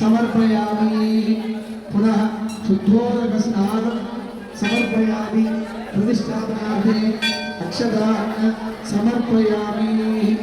సమర్పయామి. పునః శుద్ధోదక స్నానం సమర్పయామి. ప్రతిష్టాపనార్థే అక్షరాన్ని సమర్పయామి.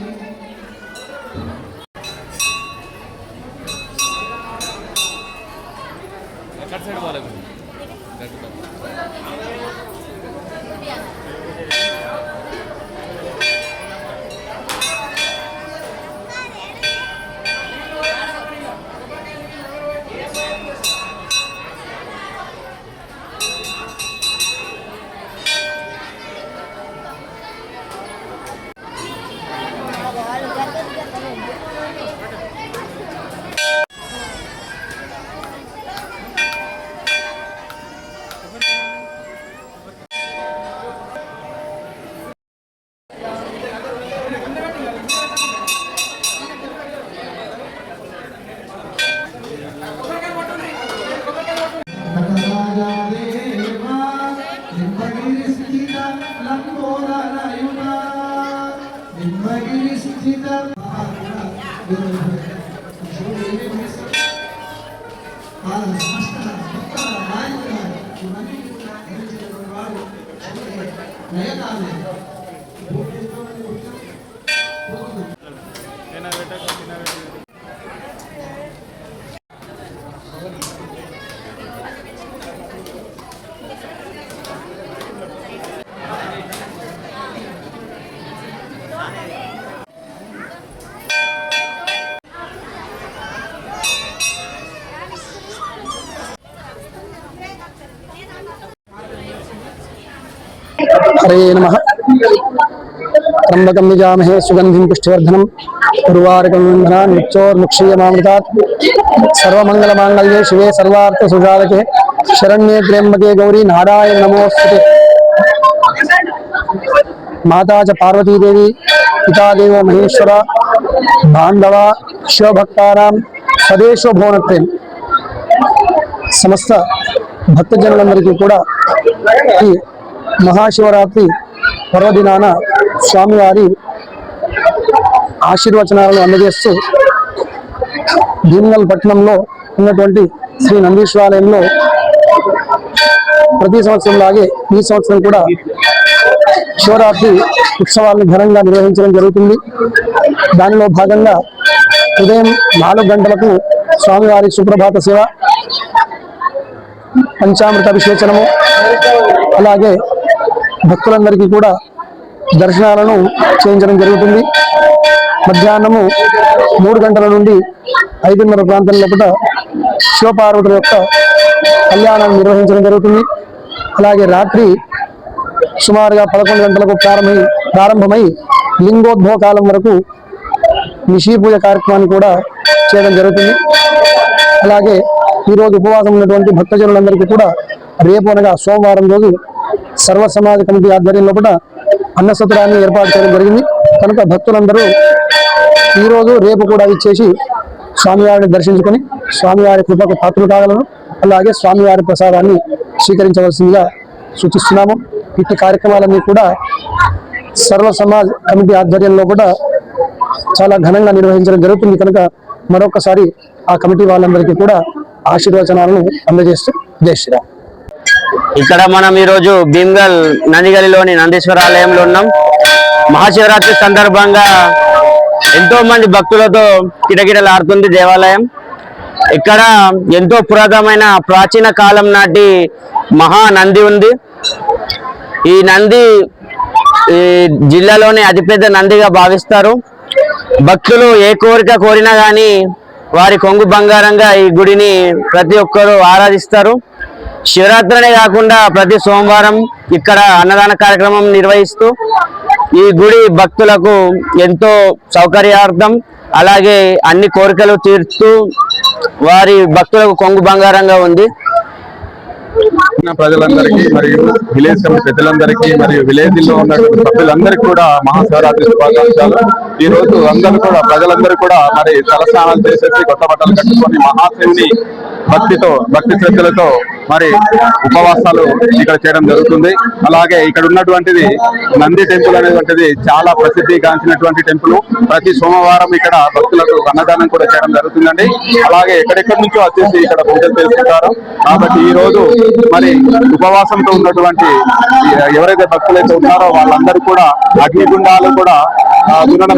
దయకారణం నమ త్రంబకం నిజామహే సుగంధిం పుష్టివర్ధనం ఉర్వారకం వందన నిత్యోర్ముక్షీయమామృతాత్ సర్వమంగళమాంగళ్యే శివే సర్వార్థ సుజాలకే శరణ్యే త్ర్యంబకే గౌరీ నారాయణ నమోస్తుతే మాతా చ పార్వతీదేవి పితాదేవ మహేశ్వర బాంధవ శివభక్తారాం స్వదేశో భువనత్రేం సమస్త భక్తజనులందరికీ కూడా ఈ మహాశివరాత్రి పర్వదినాన స్వామివారి ఆశీర్వచనాలను అందజేస్తూ భీమగల్ పట్టణంలో ఉన్నటువంటి శ్రీ నందీశ్వరాలయంలో ప్రతి సంవత్సరం లాగే ఈ సంవత్సరం కూడా శివరాత్రి ఉత్సవాలను ఘనంగా నిర్వహించడం జరుగుతుంది. దానిలో భాగంగా ఉదయం నాలుగు గంటలకు స్వామివారి సుప్రభాత సేవ పంచామృత అభిషేచనము అలాగే భక్తులందరికీ కూడా దర్శనాలను చేయించడం జరుగుతుంది. మధ్యాహ్నము మూడు గంటల నుండి ఐదున్నర ప్రాంతం లోపల శివపార్వతుల యొక్క కళ్యాణాన్ని నిర్వహించడం జరుగుతుంది. అలాగే రాత్రి సుమారుగా పదకొండు గంటలకు ప్రారంభమై ప్రారంభమై లింగోద్భవ కాలం వరకు నిషీ పూజ కార్యక్రమాన్ని కూడా చేయడం జరుగుతుంది. అలాగే ఈరోజు ఉపవాసం ఉన్నటువంటి భక్తజనులందరికీ కూడా రేపు అనగా సోమవారం రోజు సర్వ సమాజ కమిటీ ఆధ్వర్యంలో కూడా అన్నసత్రాన్ని ఏర్పాటు చేయడం జరిగింది. కనుక భక్తులందరూ ఈరోజు రేపు కూడా ఇచ్చేసి స్వామివారిని దర్శించుకొని స్వామివారి కృపకు పాత్రలు కాగలను. అలాగే స్వామివారి ప్రసాదాన్ని స్వీకరించవలసిందిగా సూచిస్తున్నాము. ఇట్టి కార్యక్రమాలన్నీ కూడా సర్వ సమాజ్ కమిటీ ఆధ్వర్యంలో కూడా చాలా ఘనంగా నిర్వహించడం జరుగుతుంది. కనుక మరొకసారి ఆ కమిటీ వాళ్ళందరికీ కూడా ఆశీర్వచనాలను అందజేస్తూ జై శ్రీరామ్. ఇక్కడ మనం ఈరోజు భీమ్గల్ నందిగలిలోని నందీశ్వర ఆలయంలో ఉన్నాం. మహాశివరాత్రి సందర్భంగా ఎంతో మంది భక్తులతో కిటకిటలాడుతుంది దేవాలయం. ఇక్కడ ఎంతో పురాతనమైన ప్రాచీన కాలం నాటి మహా నంది ఉంది. ఈ నంది ఈ జిల్లాలోనే అతిపెద్ద నందిగా భావిస్తారు. భక్తులు ఏ కోరిక కోరినా కానీ వారి కొంగు బంగారంగా ఈ గుడిని ప్రతి ఒక్కరూ ఆరాధిస్తారు. శివరాత్రినే కాకుండా ప్రతి సోమవారం ఇక్కడ అన్నదాన కార్యక్రమం నిర్వహిస్తూ ఈ గుడి భక్తులకు ఎంతో సౌకర్యార్థం అలాగే అన్ని కోరికలు తీర్చుతూ వారి భక్తులకు కొంగు బంగారంగా ఉంది. ప్రజలందరికీ మరియు విలేజ్ కమిటీ పెద్దలందరికీ మరియు విలేజ్లో ఉన్నటువంటి సభ్యులందరికీ కూడా మహాశివరాత్రి శుభాకాంక్షలు. ఈ రోజు అందరూ కూడా ప్రజలందరూ కూడా మరి తలస్నానాలు చేసేసి కొత్త బట్టలు కట్టుకొని మహాశివుని భక్తితో భక్తి శ్రద్ధలతో మరి ఉపవాసాలు ఇక్కడ చేయడం జరుగుతుంది. అలాగే ఇక్కడ ఉన్నటువంటిది నంది టెంపుల్ అనేటువంటిది చాలా ప్రసిద్ధి గాంచినటువంటి టెంపుల్. ప్రతి సోమవారం ఇక్కడ భక్తులకు అన్నదానం కూడా చేయడం జరుగుతుందండి. అలాగే ఎక్కడెక్కడి నుంచో వచ్చేసి ఇక్కడ పూజలు చేసుకుంటారు. కాబట్టి ఈ రోజు మరి ఉపవాసంతో ఉన్నటువంటి ఎవరైతే భక్తులైతే ఉన్నారో వాళ్ళందరూ కూడా అగ్నిగుండాలు కూడా ఆ,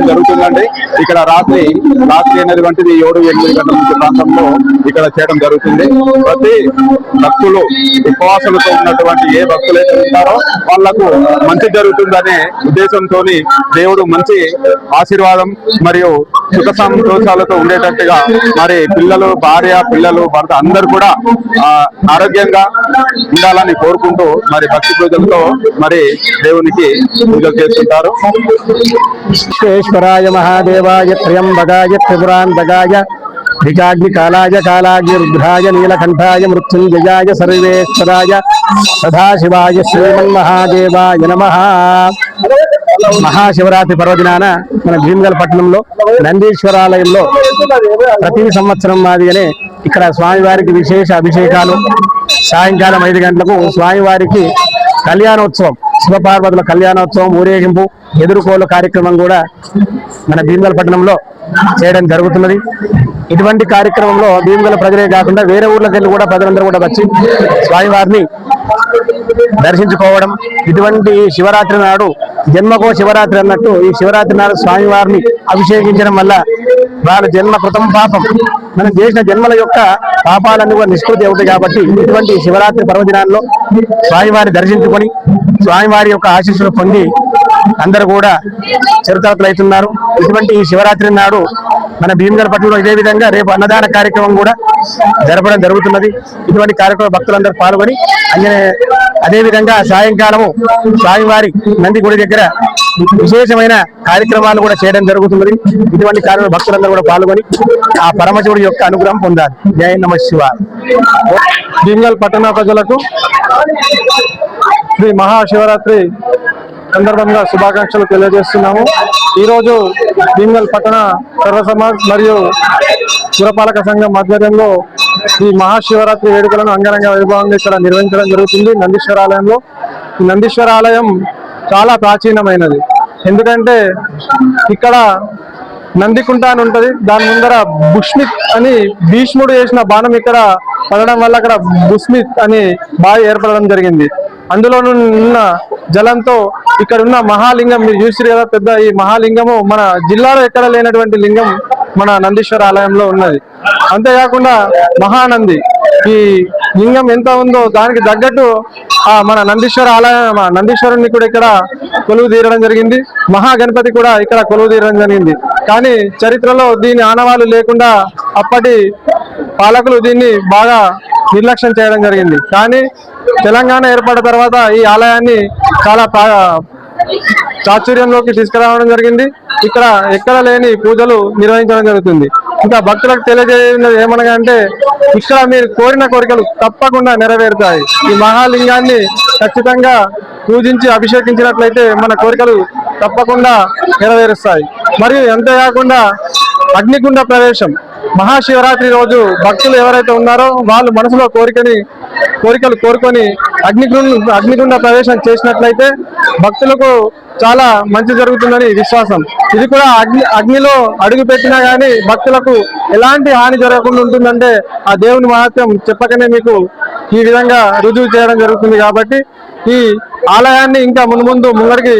జరుగుతుందండి. ఇక్కడ రాత్రి రాత్రి అనేటువంటిది ఏడు ఎనిమిది గంటల నుంచి ప్రాంతంలో ఇక్కడ చేయడం జరుగుతుంది. ప్రతి భక్తులు ఉపవాసంతో ఉన్నటువంటి ఏ భక్తులైతే ఉంటారో వాళ్ళకు మంచి జరుగుతుందనే ఉద్దేశంతో దేవుడు మంచి ఆశీర్వాదం మరియు సుఖ సంతోషాలతో ఉండేటట్టుగా మరి పిల్లలు భార్య పిల్లలు భర్త అందరు కూడా ఆరోగ్యంగా ఉండాలని కోరుకుంటూ మరి భక్తి పూజలతో మరి దేవునికి పూజలు చేస్తుంటారు. విశ్వేశ్వరాయ మహాదేవాయ త్ర్యంబకాయ త్రిపురాంతకాయ దికాగ్నికాలాయ కాలాగ్ని రుద్రాయ నీలకంఠాయ మృత్యుంజయాయ సర్వేశ్వరాయ సదాశివాయ శ్రీమన్మహాదేవాయ నమ. మహాశివరాత్రి పర్వదినాన మన భీమగల్ పట్టణంలో నందీశ్వరాలయంలో ప్రతి సంవత్సరం మాదిగానే ఇక్కడ స్వామివారికి విశేష అభిషేకాలు. సాయంకాలం ఐదు గంటలకు స్వామివారికి కళ్యాణోత్సవం శివపార్వతుల కళ్యాణోత్సవం ఊరేగింపు ఎదుర్కోలు కార్యక్రమం కూడా మన భీమగల్ పట్టణంలో చేయడం జరుగుతున్నది. ఇటువంటి కార్యక్రమంలో భీమగల ప్రజలే కాకుండా వేరే ఊర్లకెళ్ళి కూడా ప్రజలందరూ కూడా వచ్చి స్వామివారిని దర్శించుకోవడం ఇటువంటి శివరాత్రి నాడు జన్మకో శివరాత్రి అన్నట్టు ఈ శివరాత్రి నాడు స్వామివారిని అభిషేకించడం వల్ల వాళ్ళ జన్మ కృతం పాపం. మనం చేసిన జన్మల యొక్క పాపాలన్నీ కూడా నిష్కృతి అవుతాయి కాబట్టి ఇటువంటి శివరాత్రి పర్వదినాల్లో స్వామివారిని దర్శించుకొని స్వామివారి యొక్క ఆశీస్సులు పొంది అందరూ కూడా చిరుతరతులు అవుతున్నారు. ఇటువంటి ఈ శివరాత్రి నాడు మన భీమగల పట్టణంలో ఇదే విధంగా రేపు అన్నదాన కార్యక్రమం కూడా జరపడం జరుగుతున్నది. ఇటువంటి కార్యక్రమం భక్తులందరూ పాల్గొని అంజనే అదేవిధంగా సాయంకాలము స్వామివారి నంది గుడి దగ్గర విశేషమైన కార్యక్రమాలు కూడా చేయడం జరుగుతున్నది. ఇటువంటి కార్యక్రమ భక్తులందరూ కూడా పాల్గొని ఆ పరమశివుడి యొక్క అనుగ్రహం పొందాలి. జయ నమ శివ. భీమగల్ పట్టణ ప్రజలకు శ్రీ మహాశివరాత్రి సందర్భంగా శుభాకాంక్షలు తెలియజేస్తున్నాము. ఈరోజు రోజు భీమగల్ పట్టణ సర్వ సమాజ్ మరియు పురపాలక సంఘం ఆధ్వర్యంలో ఈ మహాశివరాత్రి వేడుకలను అంగరంగ వైభవంగా ఇక్కడ నిర్వహించడం జరుగుతుంది నందీశ్వర ఆలయంలో ఈ నందీశ్వర ఆలయం చాలా ప్రాచీనమైనది. ఎందుకంటే ఇక్కడ నందికుంట అని ఉంటది. దాని ముందర బుష్మిత్ అని భీష్ముడు చేసిన బాణం ఇక్కడ పడడం వల్ల అక్కడ బుస్మిత్ అని బావి ఏర్పడడం జరిగింది. అందులో ఉన్న జలంతో ఇక్కడ ఉన్న మహాలింగం మీరు చూసారు కదా పెద్ద ఈ మహాలింగము మన జిల్లాలో ఎక్కడ లేనటువంటి లింగం. మన నందీశ్వర ఆలయంలో ఉన్నది. అంతేకాకుండా మహానంది ఈ లింగం ఎంత ఉందో దానికి తగ్గట్టు ఆ మన నందీశ్వర ఆలయం మన నందీశ్వరుని కూడా ఇక్కడ కొలువు తీరడం జరిగింది. మహాగణపతి కూడా ఇక్కడ కొలువు తీరడం జరిగింది. కానీ చరిత్రలో దీని ఆనవాలు లేకుండా అప్పటి పాలకులు దీన్ని బాగా నిర్లక్ష్యం చేయడం జరిగింది. కానీ తెలంగాణ ఏర్పడిన తర్వాత ఈ ఆలయాన్ని చాలా ప్రాచుర్యంలోకి తీసుకురావడం జరిగింది. ఇక్కడ ఎక్కడ లేని పూజలు నిర్వహించడం జరుగుతుంది. ఇంకా భక్తులకు తెలియజేయడం ఏమనగా అంటే ఇక్కడ మీరు కోరిన కోరికలు తప్పకుండా నెరవేరుతాయి. ఈ మహాలింగాన్ని ఖచ్చితంగా పూజించి అభిషేకించినట్లయితే మన కోరికలు తప్పకుండా నెరవేరుస్తాయి. మరియు అంతేకాకుండా అగ్నిగుండ ప్రవేశం. మహాశివరాత్రి రోజు భక్తులు ఎవరైతే ఉన్నారో వాళ్ళు మనసులో కోరికని కోరికలు కోరుకొని అగ్నిగుండ అగ్నిగుండ ప్రవేశం చేసినట్లయితే భక్తులకు చాలా మంచి జరుగుతుందని విశ్వాసం. ఇది కూడా అగ్ని అగ్నిలో అడుగు పెట్టినా కానీ భక్తులకు ఎలాంటి హాని జరగకుండా ఉంటుందంటే ఆ దేవుని మహత్యం చెప్పకనే మీకు ఈ విధంగా రుజువు చేయడం జరుగుతుంది కాబట్టి ఈ ఆలయాన్ని ఇంకా మున్ముందు ముందరికి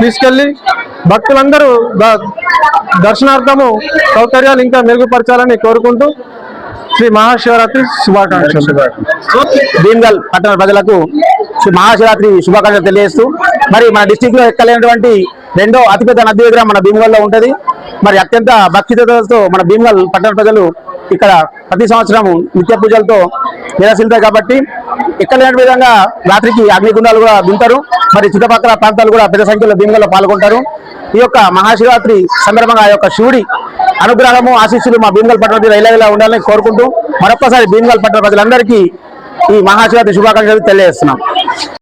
తీసుకెళ్ళి భక్తులందరూ దర్శనార్థము సౌకర్యాలు ఇంకా మెరుగుపరచాలని కోరుకుంటూ శ్రీ మహాశివరాత్రి శుభాకాంక్షలు. భీమ్గల్ పట్టణ ప్రజలకు శ్రీ మహాశివరాత్రి శుభాకాంక్షలు తెలియజేస్తూ మరి మన డిస్టిక్లో ఎక్కలేనటువంటి రెండో అతిపెద్ద నది విగ్రహం మన భీమగల్లో ఉంటది. మరి అత్యంత భక్తితో మన భీమగల్ పట్టణ ప్రజలు ఇక్కడ ప్రతి సంవత్సరం నిత్య పూజలతో నిరసిల్తాయి కాబట్టి ఎక్కలేని విధంగా రాత్రికి అగ్నిగుండాలు కూడా దింటారు మరి చుట్టుపక్కల ప్రాంతాలు కూడా పెద్ద సంఖ్యలో భీమగల్లో పాల్గొంటారు. ఈ యొక్క మహాశివరాత్రి సందర్భంగా ఆ యొక్క శివుడి అనుగ్రహము ఆశీస్సులు మా భీమగల్ పట్టణ మీద ఇలాగలా ఉండాలని కోరుకుంటూ మరొక్కసారి భీమగల్ పట్టణ ప్రజలందరికీ ఈ మహాశివరాత్రి శుభాకాంక్షలు తెలియజేస్తున్నాం.